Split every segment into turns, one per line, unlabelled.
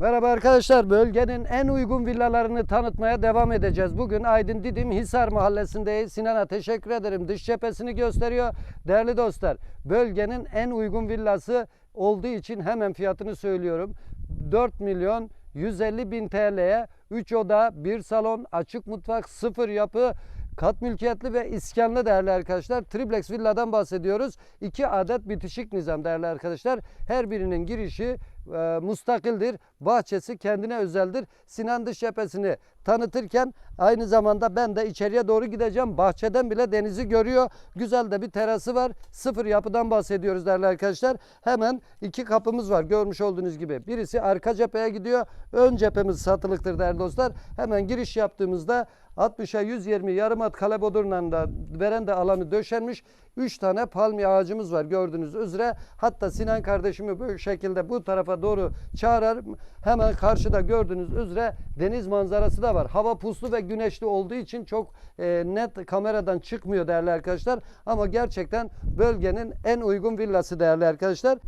Merhaba arkadaşlar. Bölgenin en uygun villalarını tanıtmaya devam edeceğiz. Bugün Aydın Didim Hisar Mahallesi'ndeyiz. Sinan'a teşekkür ederim. Dış cephesini gösteriyor. Değerli dostlar, bölgenin en uygun villası olduğu için hemen fiyatını söylüyorum. 4 milyon 150 bin TL'ye 3 oda, 1 salon, açık mutfak, sıfır yapı, Kat mülkiyetli ve iskanlı değerli arkadaşlar. Triplex villadan bahsediyoruz. İki adet bitişik nizam değerli arkadaşlar. Her birinin girişi e, mustakildir. Bahçesi kendine özeldir. Sinan dış cephesini tanıtırken aynı zamanda ben de içeriye doğru gideceğim. Bahçeden bile denizi görüyor. Güzel de bir terası var. Sıfır yapıdan bahsediyoruz değerli arkadaşlar. Hemen iki kapımız var görmüş olduğunuz gibi. Birisi arka cepheye gidiyor. Ön cephemiz satılıktır değerli dostlar. Hemen giriş yaptığımızda 60'a 120 yarım at kale bodurla da verende alanı döşenmiş. 3 tane palmiye ağacımız var gördüğünüz üzere. Hatta Sinan kardeşimi bu şekilde bu tarafa doğru çağırar. Hemen karşıda gördüğünüz üzere deniz manzarası da var. Hava puslu ve güneşli olduğu için çok e, net kameradan çıkmıyor değerli arkadaşlar. Ama gerçekten bölgenin en uygun villası değerli arkadaşlar.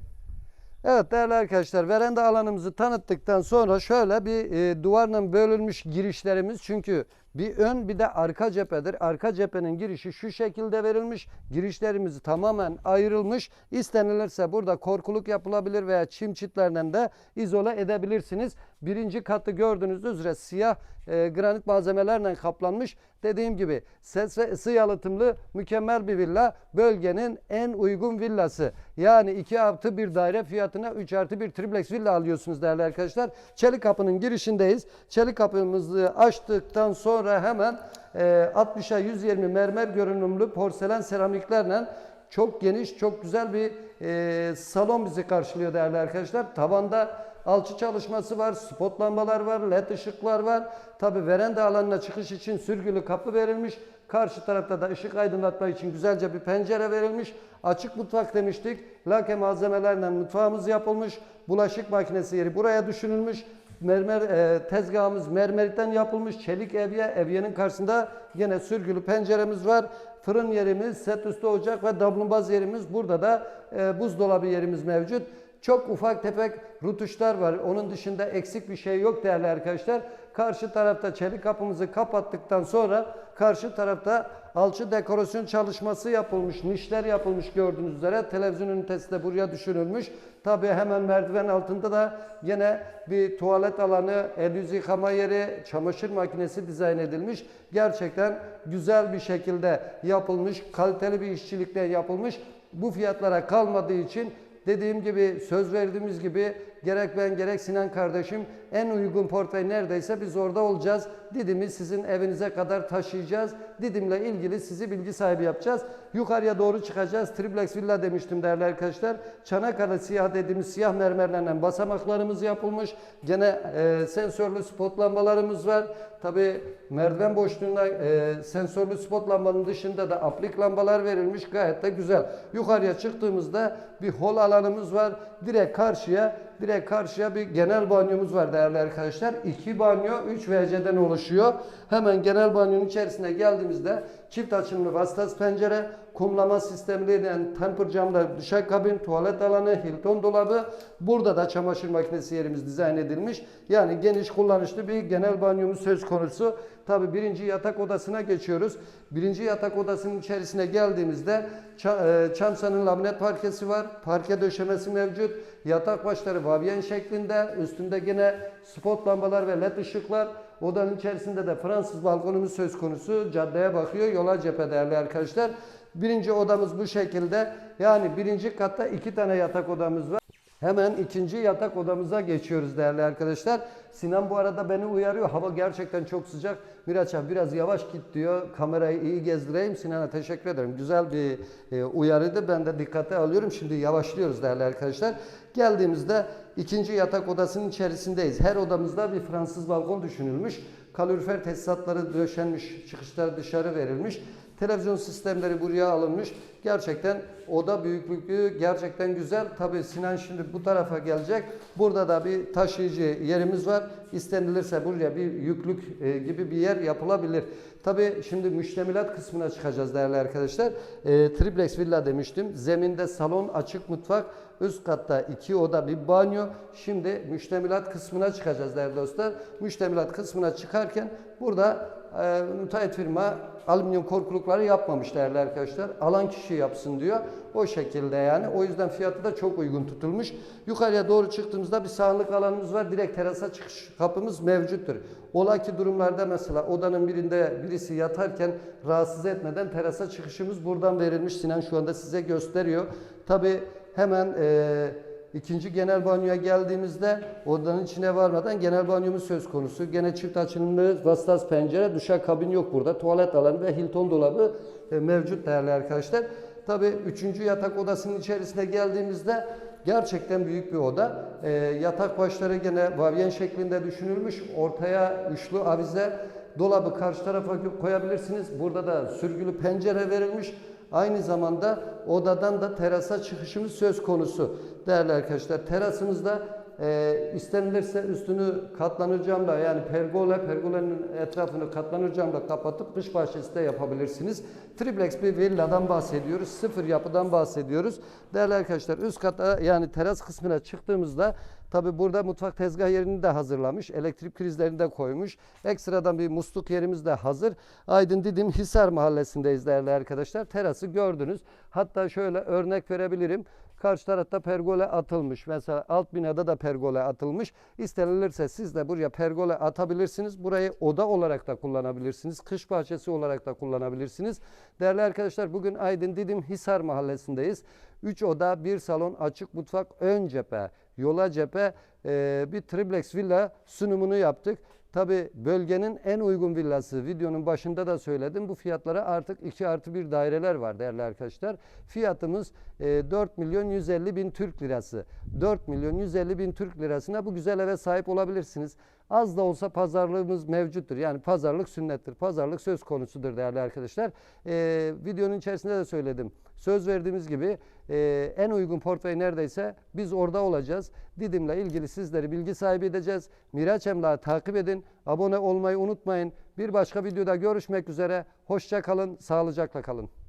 Evet değerli arkadaşlar veranda alanımızı tanıttıktan sonra şöyle bir e, duvarla bölünmüş girişlerimiz çünkü bir ön bir de arka cephedir. Arka cephenin girişi şu şekilde verilmiş. Girişlerimiz tamamen ayrılmış. İstenilirse burada korkuluk yapılabilir veya çim çitlerden de izole edebilirsiniz. Birinci katı gördüğünüz üzere siyah e, granit malzemelerle kaplanmış. Dediğim gibi ses ve ısı yalıtımlı mükemmel bir villa. Bölgenin en uygun villası. Yani 2 artı bir daire fiyatına 3 artı bir triplex villa alıyorsunuz değerli arkadaşlar. Çelik kapının girişindeyiz. Çelik kapımızı açtıktan sonra hemen e, 60'a 120 mermer görünümlü porselen seramiklerle çok geniş, çok güzel bir e, salon bizi karşılıyor değerli arkadaşlar. Tavanda alçı çalışması var, spot lambalar var, led ışıklar var. Tabi veranda alanına çıkış için sürgülü kapı verilmiş. Karşı tarafta da ışık aydınlatma için güzelce bir pencere verilmiş. Açık mutfak demiştik. Lake malzemelerle mutfağımız yapılmış. Bulaşık makinesi yeri buraya düşünülmüş. Mermer e, tezgahımız mermerden yapılmış. Çelik evye. Evyenin karşısında yine sürgülü penceremiz var. Fırın yerimiz, set üstü ocak ve dablumbaz yerimiz. Burada da e, buzdolabı yerimiz mevcut. Çok ufak tefek rutuşlar var. Onun dışında eksik bir şey yok değerli arkadaşlar. Karşı tarafta çelik kapımızı kapattıktan sonra karşı tarafta alçı dekorasyon çalışması yapılmış. Nişler yapılmış gördüğünüz üzere. Televizyon ünitesi de buraya düşünülmüş. Tabi hemen merdiven altında da yine bir tuvalet alanı, el yüz yıkama yeri, çamaşır makinesi dizayn edilmiş. Gerçekten güzel bir şekilde yapılmış, kaliteli bir işçilikle yapılmış. Bu fiyatlara kalmadığı için dediğim gibi söz verdiğimiz gibi gerek ben gerek Sinan kardeşim en uygun portföy neredeyse biz orada olacağız. Didim'i sizin evinize kadar taşıyacağız. Didim'le ilgili sizi bilgi sahibi yapacağız. Yukarıya doğru çıkacağız. Triplex villa demiştim değerli arkadaşlar. Çanakkale siyah dediğimiz siyah mermerlerden basamaklarımız yapılmış. Gene e, sensörlü spot lambalarımız var. Tabi merdiven boşluğuna e, sensörlü spot lambanın dışında da aplik lambalar verilmiş. Gayet de güzel. Yukarıya çıktığımızda bir hol alanımız var. Direkt karşıya direkt karşıya bir genel banyomuz var değerli arkadaşlar. İki banyo 3 WC'den oluşuyor. Hemen genel banyonun içerisine geldiğimizde çift açımlı vasıtası pencere, kumlama sistemliyle temper camlı duşak kabin, tuvalet alanı, Hilton dolabı. Burada da çamaşır makinesi yerimiz dizayn edilmiş. Yani geniş kullanışlı bir genel banyomuz söz konusu. Tabi birinci yatak odasına geçiyoruz. Birinci yatak odasının içerisine geldiğimizde e, çamsanın laminat parkesi var. Parke döşemesi mevcut. Yatak başları vavyen şeklinde. Üstünde yine spot lambalar ve led ışıklar. Odanın içerisinde de Fransız balkonumuz söz konusu. Caddeye bakıyor. Yola cephe değerli arkadaşlar. Birinci odamız bu şekilde. Yani birinci katta iki tane yatak odamız var. Hemen ikinci yatak odamıza geçiyoruz değerli arkadaşlar. Sinan bu arada beni uyarıyor. Hava gerçekten çok sıcak. Miraç abi biraz yavaş git diyor. Kamerayı iyi gezdireyim. Sinan'a teşekkür ederim. Güzel bir e, uyarıydı. Ben de dikkate alıyorum. Şimdi yavaşlıyoruz değerli arkadaşlar. Geldiğimizde ikinci yatak odasının içerisindeyiz. Her odamızda bir Fransız balkon düşünülmüş. Kalorifer tesisatları döşenmiş. Çıkışlar dışarı verilmiş. Televizyon sistemleri buraya alınmış. Gerçekten oda büyüklüğü gerçekten güzel. Tabii Sinan şimdi bu tarafa gelecek. Burada da bir taşıyıcı yerimiz var. İstenilirse buraya bir yüklük e, gibi bir yer yapılabilir. Tabii şimdi müştemilat kısmına çıkacağız değerli arkadaşlar. E, triplex villa demiştim. Zeminde salon, açık mutfak, üst katta iki oda, bir banyo. Şimdi müştemilat kısmına çıkacağız değerli dostlar. Müştemilat kısmına çıkarken burada e, müteahhit firma alüminyum korkulukları yapmamış değerli arkadaşlar. Alan kişi yapsın diyor. O şekilde yani. O yüzden fiyatı da çok uygun tutulmuş. Yukarıya doğru çıktığımızda bir sağlık alanımız var. Direkt terasa çıkış kapımız mevcuttur. Ola ki durumlarda mesela odanın birinde birisi yatarken rahatsız etmeden terasa çıkışımız buradan verilmiş. Sinan şu anda size gösteriyor. Tabi hemen e, ikinci genel banyoya geldiğimizde odanın içine varmadan genel banyomuz söz konusu. Gene çift açılımlı vasıtaz pencere, duşakabin yok burada. Tuvalet alanı ve Hilton dolabı e, mevcut değerli arkadaşlar. Tabi üçüncü yatak odasının içerisine geldiğimizde gerçekten büyük bir oda. E, yatak başları gene vavyen şeklinde düşünülmüş. Ortaya üçlü avize dolabı karşı tarafa koyabilirsiniz. Burada da sürgülü pencere verilmiş. Aynı zamanda odadan da terasa çıkışımız söz konusu. Değerli arkadaşlar terasımızda e, istenilirse üstünü katlanır camla yani pergola, pergolanın etrafını katlanır camla kapatıp kış bahçesi de yapabilirsiniz. Triplex bir villadan bahsediyoruz. Sıfır yapıdan bahsediyoruz. Değerli arkadaşlar üst kata yani teras kısmına çıktığımızda Tabi burada mutfak tezgah yerini de hazırlamış. Elektrik prizlerini de koymuş. Ekstradan bir musluk yerimiz de hazır. Aydın Didim Hisar mahallesindeyiz değerli arkadaşlar. Terası gördünüz. Hatta şöyle örnek verebilirim. Karşı tarafta pergole atılmış. Mesela alt binada da pergole atılmış. İstenilirse siz de buraya pergole atabilirsiniz. Burayı oda olarak da kullanabilirsiniz. Kış bahçesi olarak da kullanabilirsiniz. Değerli arkadaşlar bugün Aydın Didim Hisar mahallesindeyiz. 3 oda, 1 salon, açık mutfak, ön cephe, yola cephe e, bir triplex villa sunumunu yaptık. Tabi bölgenin en uygun villası videonun başında da söyledim. Bu fiyatlara artık 2 artı 1 daireler var değerli arkadaşlar. Fiyatımız e, 4 milyon 150 bin Türk lirası. 4 milyon 150 bin Türk lirasına bu güzel eve sahip olabilirsiniz. Az da olsa pazarlığımız mevcuttur. Yani pazarlık sünnettir. Pazarlık söz konusudur değerli arkadaşlar. E, videonun içerisinde de söyledim. Söz verdiğimiz gibi e, en uygun portföy neredeyse biz orada olacağız. Didim'le ilgili sizleri bilgi sahibi edeceğiz. Miraç Emlak'ı takip edin. Abone olmayı unutmayın. Bir başka videoda görüşmek üzere. Hoşça kalın, sağlıcakla kalın.